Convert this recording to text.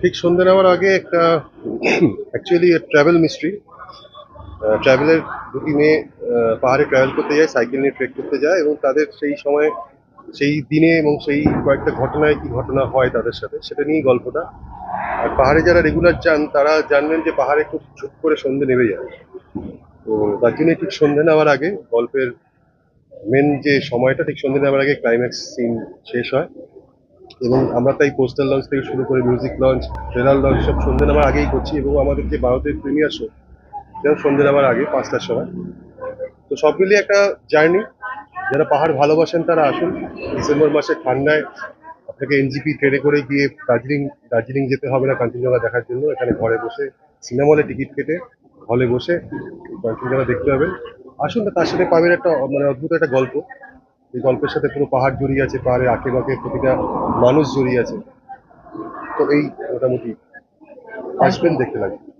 ঠিক সন্ধ্যে নেওয়ার আগে একটা অ্যাকচুয়ালি ট্রাভেল মিস্ট্রি ট্রাভেলের দুটি মেয়ে পাহাড়ে ট্রাভেল করতে যায় সাইকেল নিয়ে ট্রেক করতে যায় এবং তাদের সেই সময়, সেই দিনে এবং সেই কয়েকটা ঘটনায় কি ঘটনা হয় তাদের সাথে, সেটা নিয়েই গল্পটা। আর পাহাড়ে যারা রেগুলার যান, তারা জানবেন যে পাহাড়ে খুব ঝুপ করে সন্ধে নেমে যায়। তো তার জন্য ঠিক সন্ধে নেওয়ার আগে গল্পের মেন যে সময়টা, ঠিক সন্ধে নেওয়ার আগে ক্লাইম্যাক্স সিন শেষ হয়। এবং আমরা তাই পোস্টার লঞ্চ থেকে শুরু করে মিউজিক লঞ্চ ট্রেলার লঞ্চ সব সন্ধে নামার আগেই করছি এবং আমাদের যে ভারতের প্রিমিয়ার শো সেটাও সন্ধে নামার আগে, পাঁচটার সময়। তো সব মিলিয়ে একটা জার্নি। যারা পাহাড় ভালোবাসেন তারা আসুন। ডিসেম্বর মাসে ঠান্ডায় আপনাকে এনজিপি ট্রেনে করে গিয়ে দার্জিলিং দার্জিলিং যেতে হবে না কাঞ্চনজঙ্ঘা দেখার জন্য। এখানে ঘরে বসে সিনেমা হলে টিকিট কেটে হলে বসে কাঞ্চনজঙ্ঘা দেখতে হবে। আসুন তার সাথে পাবেন একটা মানে অদ্ভুত একটা গল্প। এই গল্পের সাথে পুরো পাহাড় জড়িয়ে আছে, পাহাড়ের আঁকে বাঁকে প্রতিটা মানুষ জড়িয়ে আছে। তো এই মোটামুটি, আসবেন দেখতে লাগবে।